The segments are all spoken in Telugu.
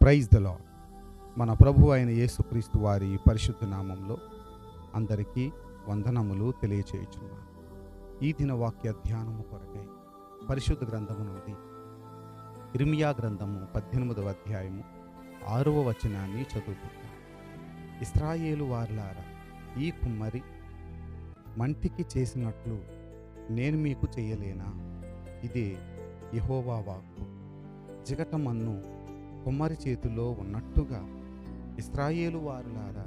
ప్రైజ్ దలో మన ప్రభు అయిన యేసుక్రీస్తు వారి పరిశుద్ధ నామంలో అందరికీ వందనములు తెలియచేయుచున్నాను ఈ దిన వాక్య ధ్యానము కొరకై పరిశుద్ధ గ్రంథము నుండి ఇర్మియా గ్రంథము పద్దెనిమిదవ అధ్యాయము ఆరవ వచనాన్ని చదువుకుంటాం ఇస్రాయేలు వారులారా ఈ కుమ్మరి మంటికి చేసినట్లు నేను మీకు చేయలేనా? ఇదే యహోవా వాక్కు. జిగటమన్ను కుమ్మరి చేతిలో ఉన్నట్టుగా ఇస్రాయేలు వారులారా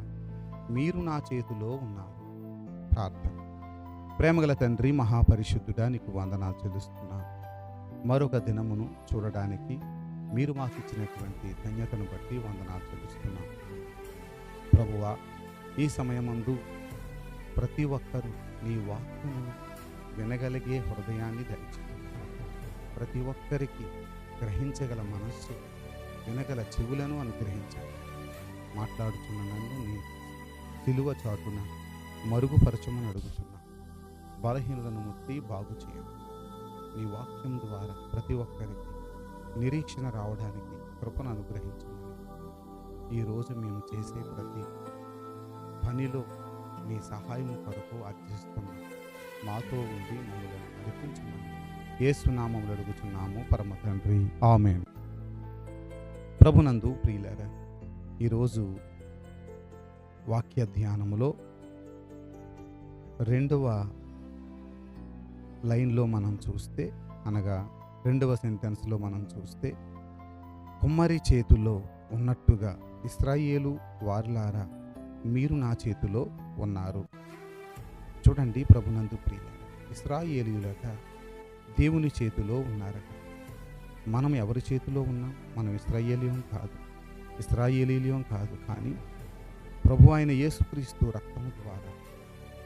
మీరు నా చేతిలో ఉన్నారు. ప్రార్థన. ప్రేమగల తండ్రి మహాపరిశుద్ధుడా నీకు వందనాలు చెల్లిస్తున్నాను. మరొక దినమును చూడడానికి మీరు మాకు ఇచ్చినటువంటి ధన్యతను బట్టి వందనాలు చెల్లిస్తున్నాను. ప్రభువా ఈ సమయమందు ప్రతి ఒక్కరూ నీ వాక్కును వినగలిగే హృదయాన్ని దయచేయండి. ప్రతి ఒక్కరికి గ్రహించగల మనస్సు వినగల చెవులను అనుగ్రహించాను మాట్లాడుతున్న నన్ను నీ సిలువ చాటున మరుగుపరచమని అడుగుతున్నా. బలహీనలను ముట్టి బాగు చేయండి నీ వాక్యం ద్వారా ప్రతి ఒక్కరికి నిరీక్షణ రావడానికి కృపను అనుగ్రహించమని. ఈరోజు మేము చేసే ప్రతి పనిలో మీ సహాయం కొరకు అర్థిస్తున్నాం మాతో ఉండి మమ్మల్ని నడిపించమని ఏసునామములు అడుగుతున్నాము. పరమ తండ్రి. ఆమె ప్రభునందు ప్రియులారా ఈరోజు వాక్య ధ్యానములో రెండవ లైన్లో మనం చూస్తే అనగా రెండవ సెంటెన్స్లో మనం చూస్తే కుమ్మరి చేతుల్లో ఉన్నట్టుగా ఇస్రాయేలు వారులారా మీరు నా చేతిలో ఉన్నారు. చూడండి ప్రభునందు ప్రియులారా ఇస్రాయేలీయులట దేవుని చేతిలో ఉన్నారట. మనం ఎవరి చేతిలో ఉన్నాం మనం ఇస్రాయేలీయం కాదు. ఇస్రాయేలీయం కాదు కానీ ప్రభు ఆయన యేసుక్రీస్తు రక్తము ద్వారా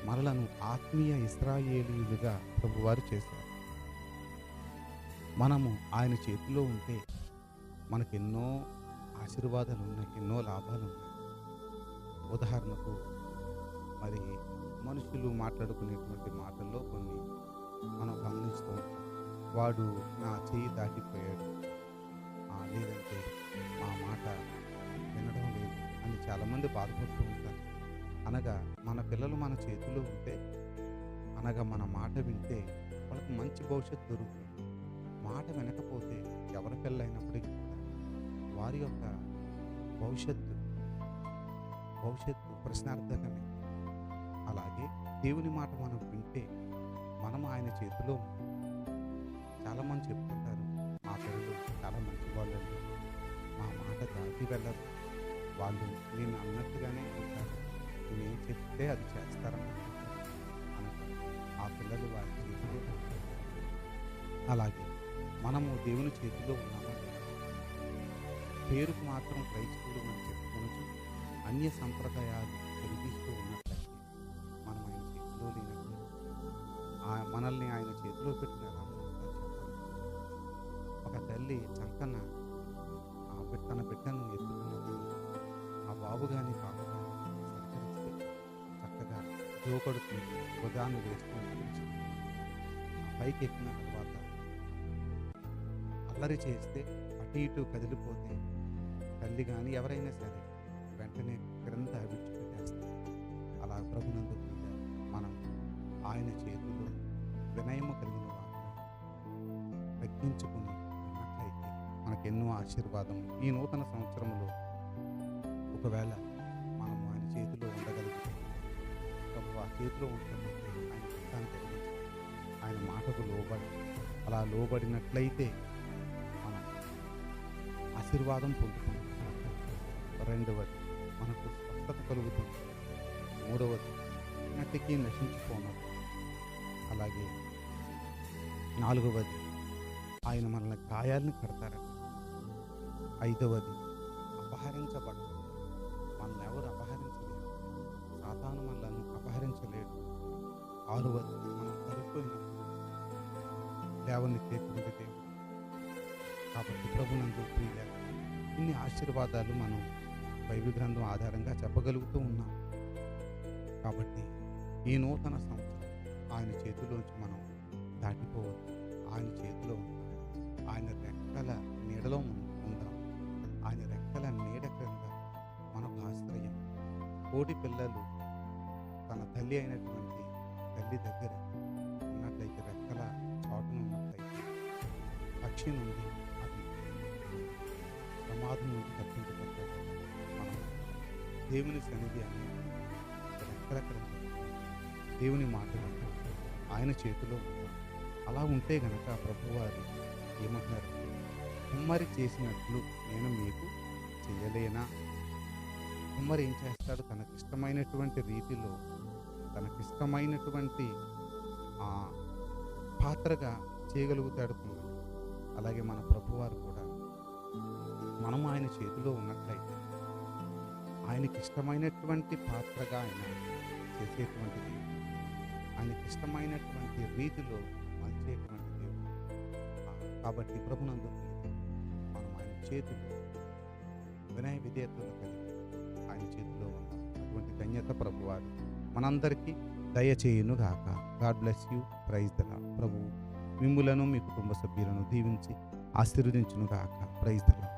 మనలను ఆత్మీయ ఇస్రాయేలీలుగా ప్రభువారు చేశారు. మనము ఆయన చేతిలో ఉంటే మనకెన్నో ఆశీర్వాదాలు ఉన్నాయి ఎన్నో లాభాలు ఉన్నాయి ఉదాహరణకు మరి మనుషులు మాట్లాడుకునేటువంటి మాటల్లో కొన్ని మనం గమనిస్తూ ఉంటాం. వాడు నా చేయి దాటిపోయాడు. ఆ, లేదంటే మా మాట వినడం లేదు అని చాలామంది బాధపడుతూ ఉంటారు. అనగా మన పిల్లలు మన చేతిలో ఉంటే అనగా మన మాట వింటే వాళ్ళకి మంచి భవిష్యత్తు దొరుకుతుంది. మాట వినకపోతే ఎవరి పిల్లలైనప్పటికీ వారి యొక్క భవిష్యత్తు భవిష్యత్తు ప్రశ్నార్థకమే. అలాగే దేవుని మాట మనం వింటే మనం ఆయన చేతిలో దాటి వెళ్ళరు. వాళ్ళు నేను అన్నట్టుగానే ఉంటారు. నేను చెప్తే అది చేస్తారని ఆ పిల్లలు వారి చేతిలో అలాగే మనము దేవుని చేతిలో ఉన్నామంటే పేరుకు మాత్రం క్రైస్తవుడు మనం చెప్పుకోవచ్చు అన్య సంప్రదాయాలు కనిపిస్తూ ఉన్నట్లయితే మనం ఆయన చేతిలో లేనట్లు. మనల్ని ఆయన చేతిలో పెట్టిన రాముడు ఒక తల్లి చంకన తన బిడ్డను ఎత్తుకున్నది ఆ బాబు కానీ పాప కానీ సహకరిస్తే చక్కగా జోకడుకు భుజాన్ని వేసుకొని ఆ పైకి ఎక్కిన తర్వాత అల్లరి చేస్తే అటు ఇటు కదిలిపోతే తల్లి కానీ ఎవరైనా సరే వెంటనే క్రింద విడిచిపెట్టేస్తారు. అలా ప్రభునందు మనం ఆయన చేతుల్లో వినయము కలిగిన వారిని తగ్గించుకుని మనకెన్నో ఆశీర్వాదం ఈ నూతన సంవత్సరంలో ఒకవేళ మనం ఆయన చేతిలో ఉండగలిగితే ప్రభు ఆ చేతిలో ఉండకపోతే ఆయన చిత్తాన్ని కలిగించి ఆయన మాటకు లోబడి. అలా లోబడినట్లయితే మనం ఆశీర్వాదం పొందుకుంటాం. రెండవది మనకు స్వస్థత కలుగుతుంది. మూడవది నటికి నశించిపోను అలాగే నాలుగవది ఆయన మనల్ని గాయాలను కడతారట. ఐదవది అపహరించబడదు. మనల్ని ఎవరు అపహరించలేరు. సాతాను మనల్ని అపహరించలేడు. ఆరవది మనం పడిపోయినప్పుడు లేవనెత్తేటువంటి దేవుడు. కాబట్టి ప్రభునందు ఇన్ని ఆశీర్వాదాలు మనం బైబిల్ గ్రంథం ఆధారంగా చెప్పగలుగుతూ ఉన్నాం. కాబట్టి ఈ నూతన సంవత్సరం ఆయన చేతిలోంచి మనం దాటిపోవద్దు. ఆయన చేతిలో ఆయన రెక్కల నీడలో ఉంది కోటి పిల్లలు తన తల్లి అయినటువంటి తల్లి దగ్గర ఉన్నట్లయితే రెక్కల చాటును ఉన్నట్లయితే పక్షి నుండి అది ప్రమాదం నుండి తప్పించబడ్డాడు మనం దేవుని సన్నిధి అనే రెక్కల దేవుని మాటలు ఆయన చేతిలో అలా ఉంటే గనక ప్రభువారు ఏమంటున్నారు కుమ్మరి చేసినట్లు నేను మీకు చేయలేనా? కుమ్మరి ఏం చేస్తాడు? తనకిష్టమైనటువంటి రీతిలో తనకిష్టమైనటువంటి ఆ పాత్రగా చేయగలుగుతాడు కుమ్మరి అలాగే మన ప్రభువారు కూడా. మనం ఆయన చేతిలో ఉన్నట్లయితే ఆయనకి ఇష్టమైనటువంటి పాత్రగా ఆయన చేసేటువంటి దేవుడు. ఆయనకి ఇష్టమైనటువంటి రీతిలో మంచేటువంటి దేవుడు. కాబట్టి ప్రభునందు మనం ఆయన చేతిలో వినయ విధేయతలు కలిగి ఆయన చేతిలో ఉన్న. అటువంటి ధన్యత ప్రభువారు మనందరికీ దయచేయును గాక. God bless you. ప్రైజ్ దల ప్రభువు మిమ్ములను మీ కుటుంబ సభ్యులను దీవించి ఆశీర్వదించును గాక. ప్రైజ్ దల